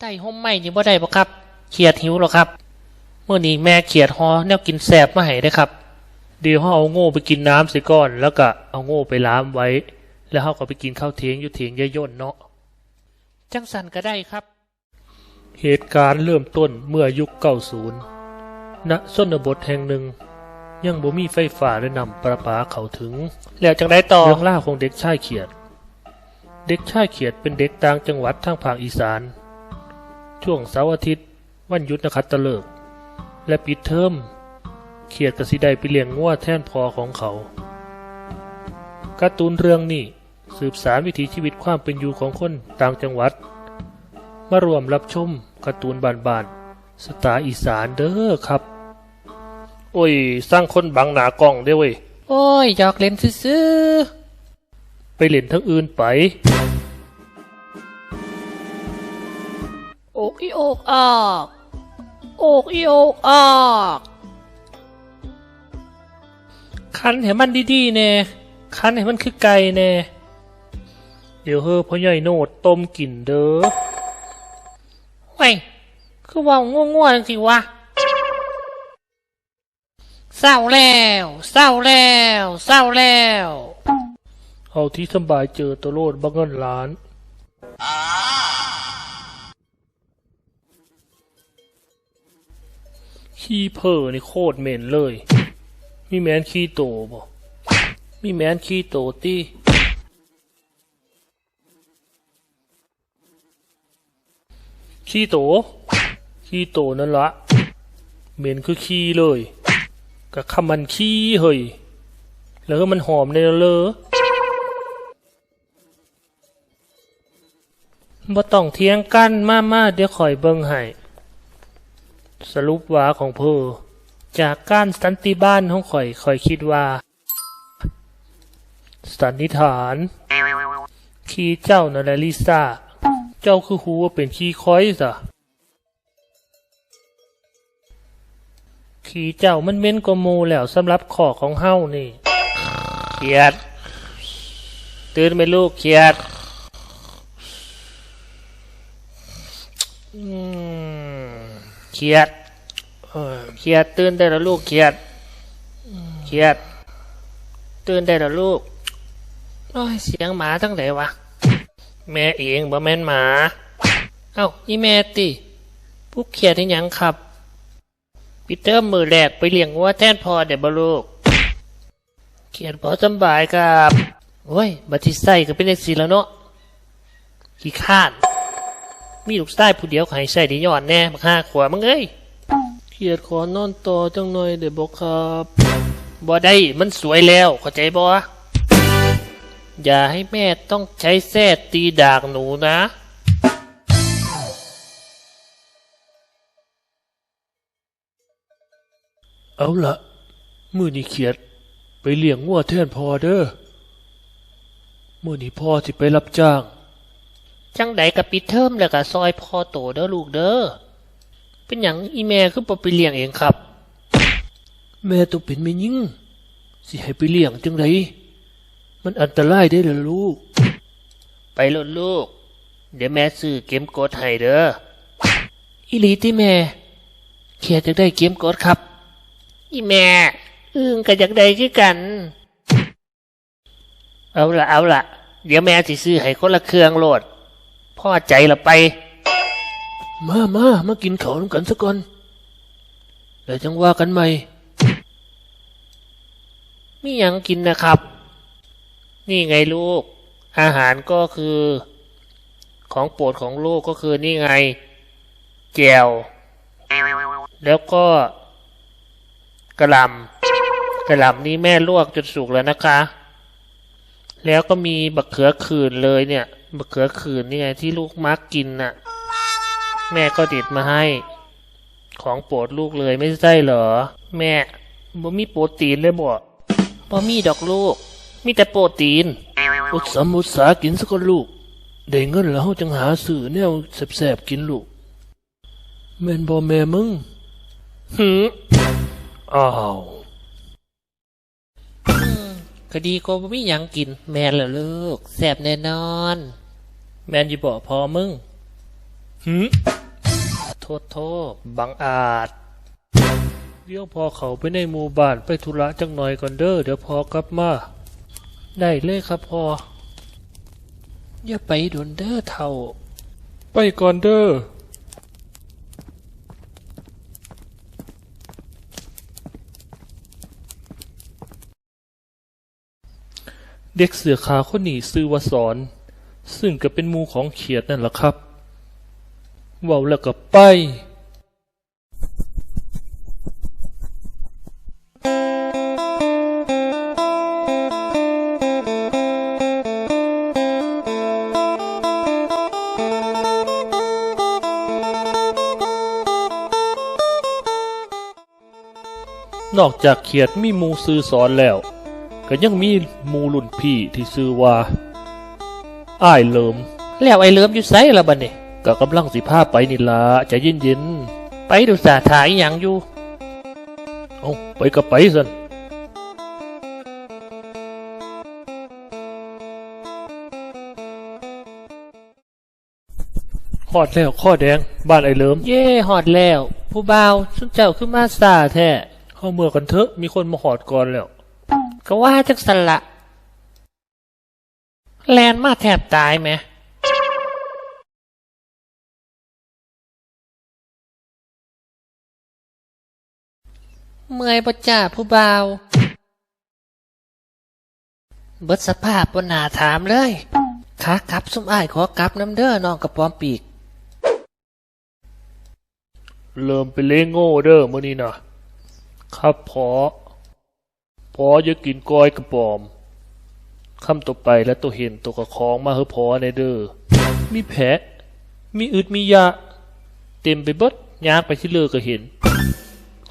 ใต้ห่มไม้นี่บ่ได้บ่ครับ เขียดหิวหรอครับเมื่อนี้แม่เขียดฮอแนวกินแสบมาให้ได้อครับเดี๋ยวเขาเอาโง่ไปกินน้ำสิก้อน แล้วก็เอาโง่ไปล้ามไว้ แล้วเขาก็ไปกินข้าวเทียงอยู่เทียงยายย่นเนาะจังสันก็ได้ครับ เหตุการณ์เริ่มต้นเมื่อยุคเก้าศูนย์ณชนบทแห่งหนึ่ง ยังบ่มีไฟฟ้าและนำประปาเข้าถึง แล้วจังได้ต่อเรื่องล่าวของเด็กชายเขียด เด็กชายเขียดเป็นเด็กต่างจังหวัดทางภาคอีสาน ช่วงเสาร์อาทิตย์ วันหยุดนักขัตฤกษ์และปิดเทอมเขียดกสิได้ไปเลี้ยงงัวแทนพอของเขาการ์ตูนเรื่องนี้สืบสารวิถีชีวิตความเป็นอยู่ของคนต่างจังหวัด มารวมรับชมการ์ตูนบานๆสไตล์อีสานเด้อครับ โอ้ย สร้างคนบังหนากล้องเด้อเว้ย โอ้ย อยากเล่นซื้อๆไปเล่นทั้งอื่นไป กอีโอกออกโอกอีโอกออกคันให้มันดีๆแน่คันให้มันคือไก่แน่เดี๋ยวเฮอพ่อใหญ่โนดต้มกลิ่นเด้อเว้ยคือว่าง่วงๆสิวะเศร้าแล้วเศร้าแล้วเศร้าแล้ว เอาที่สบายเจอตัวโลดบังเงินล้าน ขี้เพอนี่โคตรเหม็นเลย มีแมนขี้โตบ่มีแมนขี้โตตี้ขี้โต ขี้โตนั่นละเหม็นคือขี้เลยกะคำมันขี้เฮ้ยแล้วก็มันหอมในนั้นเลยบ่ต้องเทียงกันมามาเดี๋ยวคอยเบิ่งให้ สรุปว่าของเพอจากการสันติบ้านของข่อยข่อยคิดว่า สันนิษฐาน ขี้เจ้านั่นแหละลิซ่า เจ้าคือหูว่าเป็นขี้ค้อยซะขี้เจ้ามันเม้นกว่ามูแล้วสำหรับขอของเฮานี่เขียด ตื่นไหมลูกเขียด อืม เขียดเออเขียดตื่นได้แล้วลูกเขียดเขียด ตื่นได้แล้วลูกโอ้ยเสียงหมาทั้งไหนวะ แม่เองบ่แม่นหมา เอ้าอีแม่ติผู้เขียดที่ยังขับปีเตอร์มือแรกไปเลี้ยงวัวแทนพอเดี๋ยวบ่ลูกเขียดพอสำบายครับโอ้ยบัติไส้ก็เป็นเด็กสีแล้วเนาะขี้ข้าน มีลูกชายผู้เดียวใครใส่ด้ย้อนแน่บักห้าขวบมึงเอ้ยเขียดขอนอนต่อจังหน่อยเดี๋ยวบอกครับบ่ได้มันสวยแล้วเข้าใจบ่อย่าให้แม่ต้องใช้แส้ตีดากหนูนะเอาละมือนี่เขียด ไปเลี้ยงงัวแทนพอเด้อมือนี่พ่อที่ไปรับจ้าง จังใดกับปิดเทอมแล้วก็ซอยพ่อโตเด้อลูกเด้อ เป็นอย่างอีแม่คือบ่ไปเลี้ยงเองครับ แม่ต้องเป็นแม่ยิ่งสิให้ไปเลี้ยงจังไดมันอันตรายได้อล่ะลูก ไปลดลูก เดี๋ยวแม่ซื้อเกมกดให้เด้ออีหลีที่แม่เขียดจะได้เกมกดครับ อีแม่อึ้งก็อยากได้คือกัน เอาละเอาละเดี๋ยวแม่สิซื้อให้คนละเครื่องโหลด พ่อใจละไป มามามากินข้าวน้ำกันสักก่อนแล้วจังว่ากันใหม่มียังกินนะครับ นี่ไงลูก อาหารก็คือ ของโปรดของลูกก็คือนี่ไง แจว แล้วก็กระลำกระลำนี้แม่ลวกจนสุกแล้วนะคะ แล้วก็มีบักเขือขื่นเลยเนี่ย บักเขือขื่นนี่ไงที่ลูกมักกินน่ะ แม่ก็เด็ดมาให้ ของโปรดลูกเลยไม่ใช่เหรอ แม่บ่มีโปรตีนเลยบ่บ่มีดอกลูก มีแต่โปรตีน อุตสาหอุตสาหกินสักคนลูกได้เงินแล้วเฮาจังหาสื่อแนวแสบๆกินลูกแม่นบ่แม่มึงหืมอ้าวก็ดีก็บ่มีหยังกิน แม่นแล้วลูกแสบแน่นอน แม่นอยู่บ่พอมึงหืมโทษโทษบังอาจ เดี๋ยวพอเขาไปในหมู่บ้านไปธุระจังหน่อยก่อนเด้อเดี๋ยวพอกลับมา ได้เลยครับพอ อย่าไปโดนเด้อเท่า ไปก่อนเด้อเด็กเสือขาวคนนี้ซื้อว่าสอน ซึ่งก็เป็นมูของเขียดนั่นแหละครับเว้าแล้วก็ไปนอกจากเขียดมีมูซื้อสอนแล้ว ก็ยังมีมูรุ่นพี่ที่ซื้อว่า อ้ายเลิมแล้วไอ้เลิมอยู่ไสละบัดนี้ก็กำลังสิพาไปนี่ล่ะใจะเย็นๆไปดูสาถ่ายอหย่างอยู่เอาไปก็ไปสันหอดแล้วข้อแดงบ้านไอ้เลิม เย่หอดแล้ว ผู้บ่าวชุนเจ้าขึ้นมาซาแท้เข้าเมื่อกันเถอะมีคนมาหอดก่อนแล้ว ก็ว่าจักสันละ แลนมาแทบตายไหมเมื่อยปะจ้าผู้บ่าวเบิดสภาพบนหนาถามเลยขากลับสุมอ้ายขอกลับน้ำเด้อน้องกระปอมปีก เริ่มไปเล่งโง่เด้อมื่อนี้นะครับพอพออย่ากินก้อยกระปอม คำต่อไปแล้วตัวเห็นตัวกระคองมาเฮอพอในเด้อมีแผลมีอึดมียาเต็มไปเบิดยากไปที่เลือก็เห็น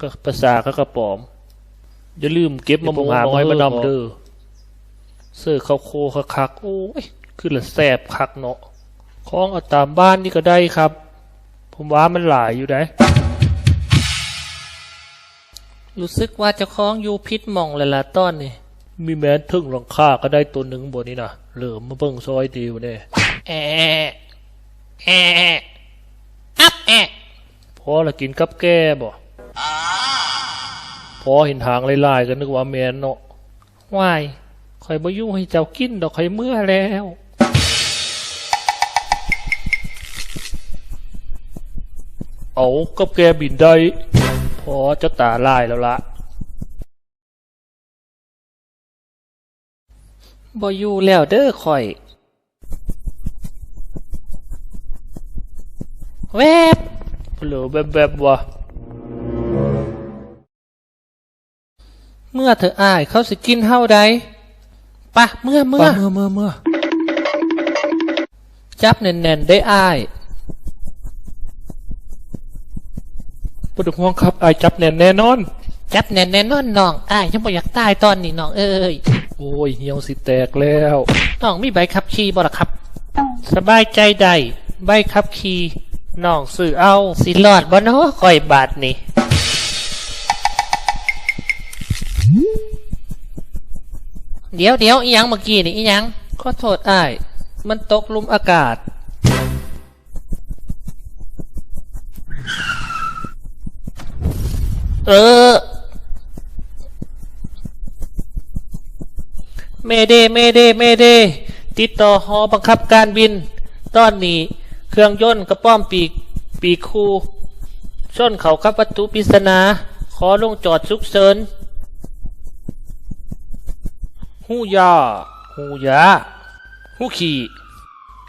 ก็ภาษาก็กระปอม อย่าลืมเก็บมะม่วงน้อยมานำเด้อเสื้อข้าวโคคักโอ้ยคือละแสบคักเนาะของเอาตามบ้านนี่ก็ได้ครับ ผมว่ามันหลายอยู่ได้รู้สึกว่าจะคล้องอยู่พิษมองละละต้อนนี่ มีแม้นถึงหลังคาก็ได้ตัวหนึ่งบนนี้นะเหลือมาเบิ่งซอยเดียวเนี่ยแอะแอะอับแอะพอละกินกับแก้บ่พอเห็นทางลายๆก็นึกว่าแมนเนาะวายคอยบ่ยุ่งให้เจ้ากินดอกคอยเมื่อแล้วเอากับแกบินได้ พอเจ้าตาลายแล้วละ บ่อยู่แล้วเด้อข่อย แวบเหลือแบบแบบๆวะเมื่อเธออ้ายเขาสิกินเฮาใดปะเมื่อเมื่อ เมื่อเมื่อเมื่อจับแน่นๆได้อ้ายปวดห่วงครับอ้ายจับแน่นแน่นอน จับแน่นแน่นอนน้องอ้ายยังบ่อยากตายตอนนี้น้องเอ้ย โอ้ยเหี่ยวสิแตกแล้วน้องมีใบขับขี่บ่ล่ะครับ สบายใจได้ใบขับขี่น้องซื้อเอาสิรอดบ่เนาะข่อยบาดนี่เดี๋ยวเดี๋ยวอีหยังเมื่อกี้นี่อีหยังขอโทษอ้าย มันตกหลุมอากาศ เออ เมเดเมเดเมเดติดต่อหอบังคับการบิน ตอนนี้ เครื่องยนต์กระป้อมปีกปีกคูชนเขากับวัตถุปริศนา ขอลงจอดฉุกเฉินหูยาหูยาหูขี่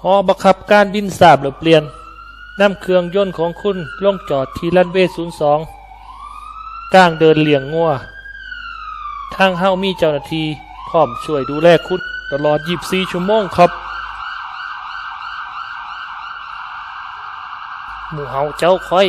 หอบังคับการบินทราบหรือเปลี่ยนนำเครื่องยนต์ของคุณลงจอดที่รันเวศูนย์สองกลางเดินเหลี่ยงงัว ทางเฮามีเจ้าหน้าที่ พร้อมช่วยดูแลคุณตลอด 24 ชั่วโมงครับ หมู่เฮาเจ้าค่อย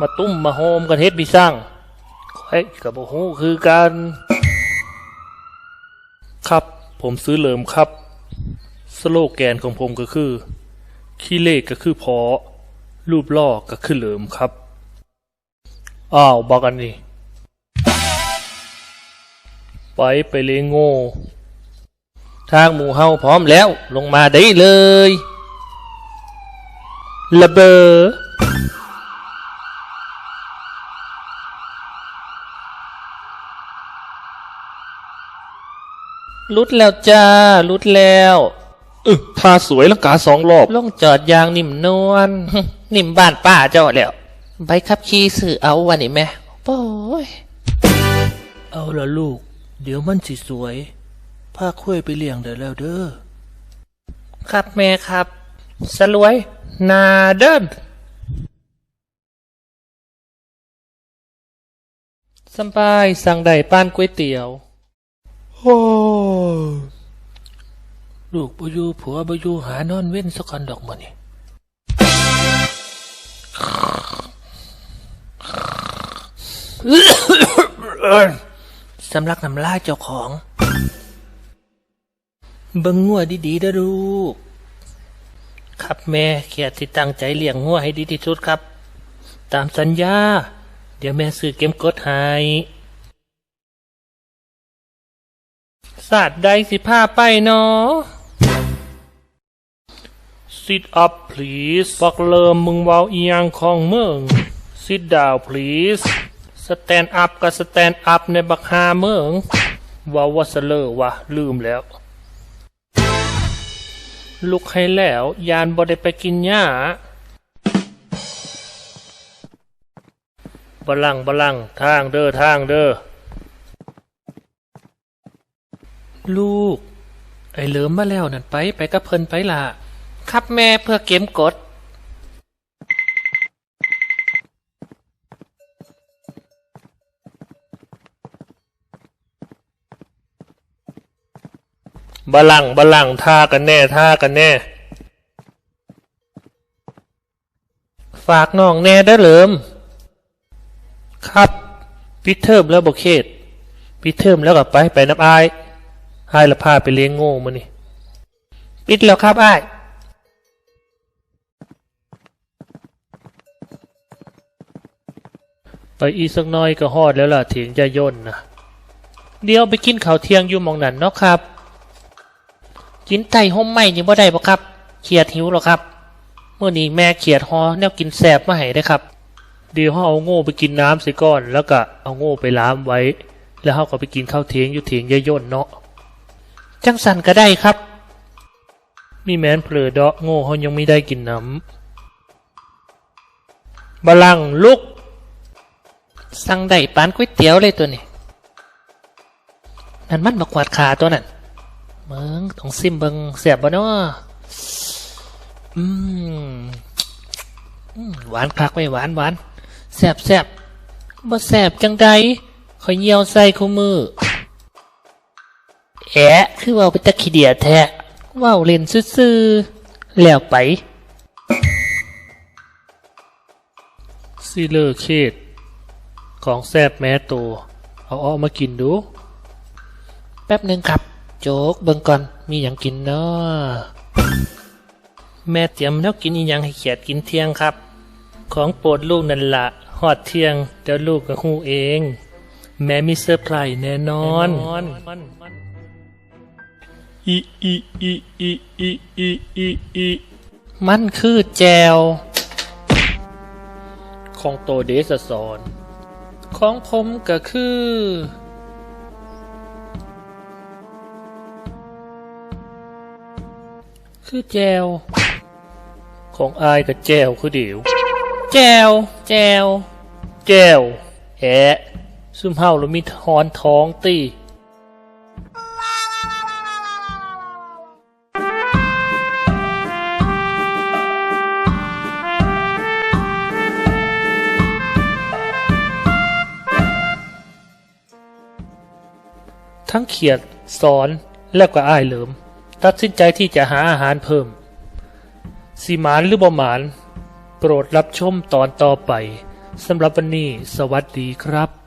มาตุ้มมาโฮมกันเฮ็ดมีสร้างค่อยกับบ่ฮู้คือกันครับผมซื้อเลิมครับ สโลแกนของผมก็คือขี้เลขก็คือพอ รูปล่อก็คือเลิมครับ อ้าวบอกอันนี้ ไปไปเลยโง่ ทางหมู่เฮาพร้อมแล้วลงมาได้เลยระเบอรุดแล้วจ้ารุดแล้วเออท่าสวยลังกาสองรอบลงจอดยางนิ่มนวลนิ่มบ้านป้าเจ้าแล้วใบขับขี่สื่อเอาวันนี้แม่โอ้ยเอาละลูก เดี๋ยวมันสิสวยพาคุยไปเลี้ยงได้แล้วเด้อ ครับแม่ครับ สลวย นาเดินสำบายสั่งได้ป้านก๋วยเตี๋ยว โอ้ลูกบอยู่ผัวบอยู่หานอนเว้นสักคนดอกมันนี่ สำลักน้ำลายเจ้าของ เบิ่งงัวดีๆเด้ลูก ครับแม่เขียดที่ตั้งใจเลี้ยงงัวให้ดีที่สุดครับ ตามสัญญา เดี๋ยวแม่ซื้อเกมกดให้ศาสตร์ใดสิผ้าไปเนาะ Sit up please ปักเลิมมึงเว้าอียงของมึง Sit down please สแตนด์อัพกับสแตนด์อัพในบักฮาเมืองว้าว่าเสลอวะลืมแล้ว ลุกให้แล้ว ยานบ่ได้ไปกินหญ้าบลังบลังทางเด้อทางเด้อลูก ไอ้เหลิมมาแล้วนั่นไป ไปกับเพิ่นไปล่ะ ครับแม่เพื่อเกมกด บลังบลังท่ากันแน่ท่ากันแน่ ฝากน้องแน่เด้เหลิม ครับปิเทอมแล้วบกเขตปิเทอมแล้วกับไปไปนับอายอายละพาไปเลี้ยงโง่มานี่ปิดแล้วครับอายไปอีกสักน้อยก็ฮอดแล้วล่ะถียงจะย่นนะเดี๋ยวไปกินข้าวเที่ยงอยู่มองนั้นเนาะครับ กินไก่ห่มไหมนี่บ่ได้บ่ครับ เขียดหิวหรอครับเมื่อนี้แม่เขียดฮอแนวกินแสบมาให้ได้ครับเดี๋ยวเขาเอาโง่ไปกินน้ำสิก่อน แล้วก็เอาโง่ไปล้ามไว้ แล้วเขาก็ไปกินข้าวเทียงอยู่เถียงยายย่นเนาะจังสันก็ได้ครับ มีแมนเผลอเดาะโง่เขายังไม่ได้กินน้ำบาลังลุก สั่งได้ปานก๋วยเตี๋ยวเลยตัวนี้นั่นมันมากวาดขาตัวนั้น เมืองต้องซิมเบิงเสียบบ่เนาะอืมอืมหวานคักไว้หวานหวานแสบแสบบ่แสบจังใดขอยเหี่ยวใส่คู่มือ แอะคือว่าไปตะขี้เดียแท้ว่าเล่นซื่อๆแล้วไปซีเลอร์เคดของแซบแม้ตัวเอาออกมากินดู แป๊บหนึ่งครับ โจ๊กเบิ่งก่อนมีอย่างกินเนาะแม่เตรียมแล้วกินอีหยังให้เขียดกินเที่ยงครับ ของโปรดลูกนั่นละหอดเที่ยงเดี๋ยวลูกก็ฮู้เอง แม่มีเซอร์ไพรส์แน่นอนอีอีอีอีอีอีอีอีมันคือแจวของโตเดสซอน ของผมก็คือ คือแจว ของอายกับแจวคือเดียว แจว แจว แจวแอะซุ่มเฮาแล้วมีทอนท้องตีทั้งเขียดสอนและก็อ้ายเหลิม ตัดสินใจที่จะหาอาหารเพิ่ม สีหมานหรือบ่หมาน โปรดรับชมตอนต่อไปสำหรับวันนี้ สวัสดีครับ